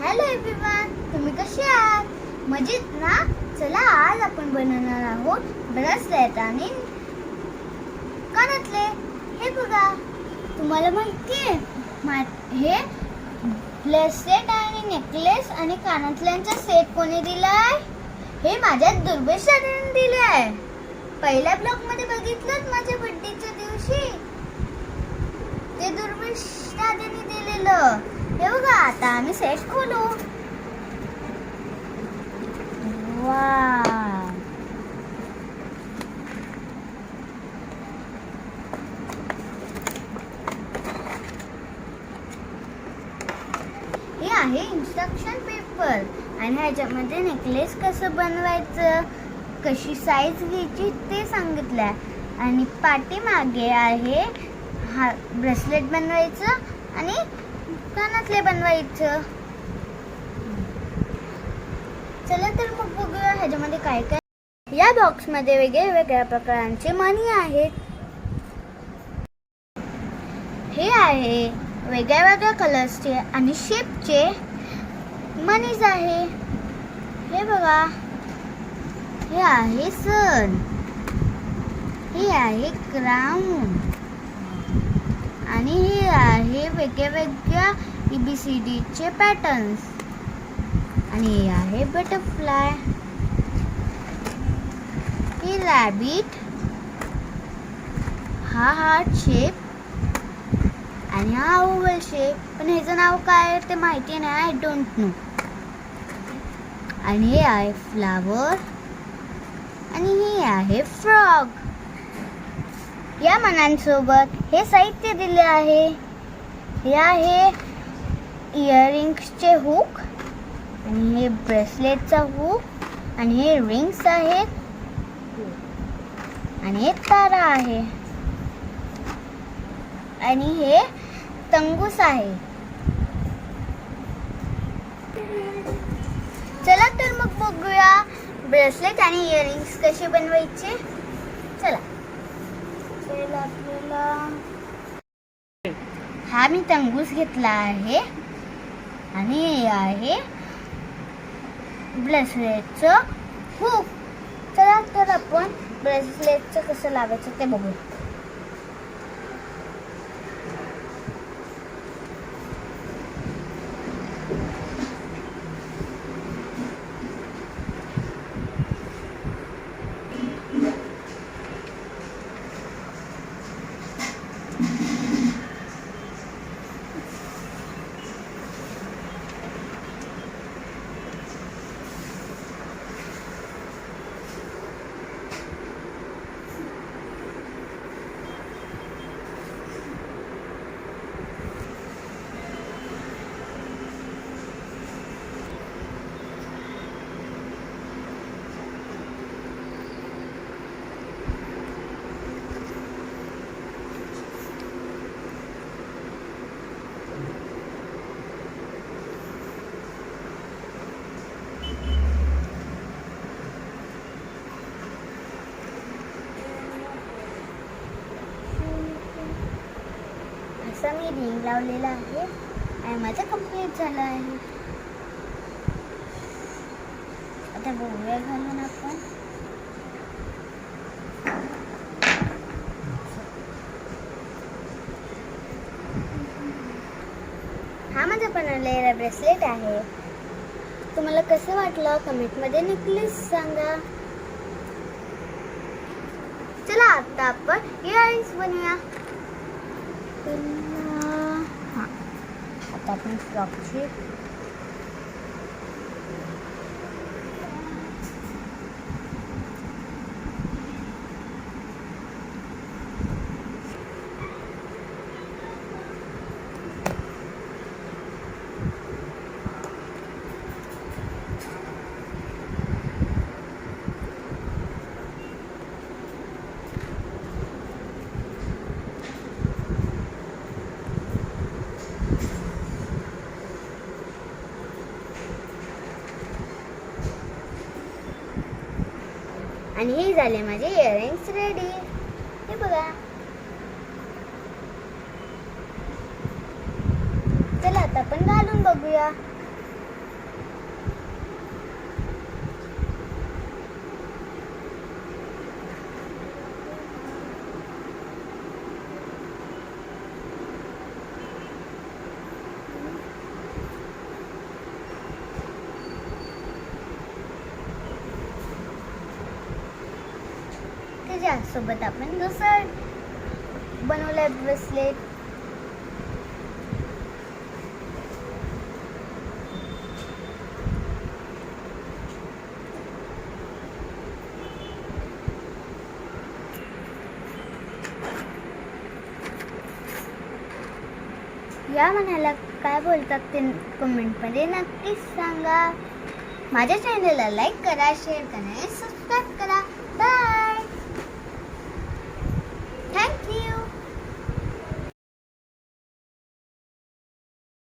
Hello everyone तुम्ही कसे आहात? मजेत ना? चला आज आपण बनवणार आहोत ब्रेसलेट आणि कानातले. हे बघा तुम्हाला माहिती आहे मा- हे ब्रेसलेट आणि नेकलेस आणि कानातल्यांचा सेट कोणी दिला आहे हे माझ्या दुर्बेश सरांनी दिले आहे पहिल्या ब्लॉगमध्ये बघितलं माझ्या बर्थडेच्या दिवशी? ते दुर्बेश दादांनी दिलेलं. हे बघा आता आम्ही सेट खोलू. वा हे आहे इन्स्ट्रक्शन पेपर आणि ह्याच्यामध्ये नेकलेस कसं बनवायचं कशी साईज घ्यायची ते सांगितलंय. आणि पाठीमागे आहे हा ब्रेसलेट बनवायचं आणि कानातले बनवायचं चला तर मग बघूया ह्याच्यामध्ये काय काय. या बॉक्समध्ये वेगळ्या वेगळ्या प्रकारांचे मनी आहेत. हे आहे वेगळ्या वेगळ्या कलर्सचे आणि शेपचे मनीज आहे. हे बघा. हे आहे सन हे आहे क्राऊन आणि हे आहे वेगळ्या वेगळ्या सी डीचे पॅटर्न्स आणि हे आहे बटरफ्लाय हे रॅबिट हा हार्ट शेप आणि हा ओव्हल शेप पण ह्याचं नाव काय आहे ते माहिती नाही आय डोंट नो आणि हे आहे फ्लावर आणि हे आहे फ्रॉग या मनांसोबत हे साहित्य दिले आहे. हे आहे इयरिंग्सचे हुक आणि हे ब्रेसलेटचा हुक आणि हे रिंग्स आहेत. आणि हे तारा आहे. आणि हे तंगूस आहे. चला तर मग बघूया ब्रेसलेट आणि इयरिंग्स कसे बनवायचे. चला. आपल्याला हा मी तंगूस घेतला आहे. आणि हे आहे ब्रेसलेटचं. हुक चला तर आपण ब्रेसलेटचं कसं लावायचं ते बघू असा मी रिंग लावलेला आहे आणि माझं कंप्लीट झालं आहे. आता बोलूया घालून आपण. हा माझा बनवलेला ब्रेसलेट आहे. तुम्हाला कसं वाटलं? कमेंटमध्ये नक्कीच सांगा. चला आता आपण इयरिंग्स बनवूया. हां आता आपण फ्रॉकची आणि हे झाले माझे इयरिंग्स रेडी हे बघा. चला आता आपण घालून बघूया. ज्यासोबत आपण दुसरं बनवलंय ब्रेसलेट या म्हणाला काय बोलतात ते कमेंटमध्ये नक्कीच सांगा. माझ्या चॅनलला लाईक करा शेअर करा सबस्क्राईब करा. बाय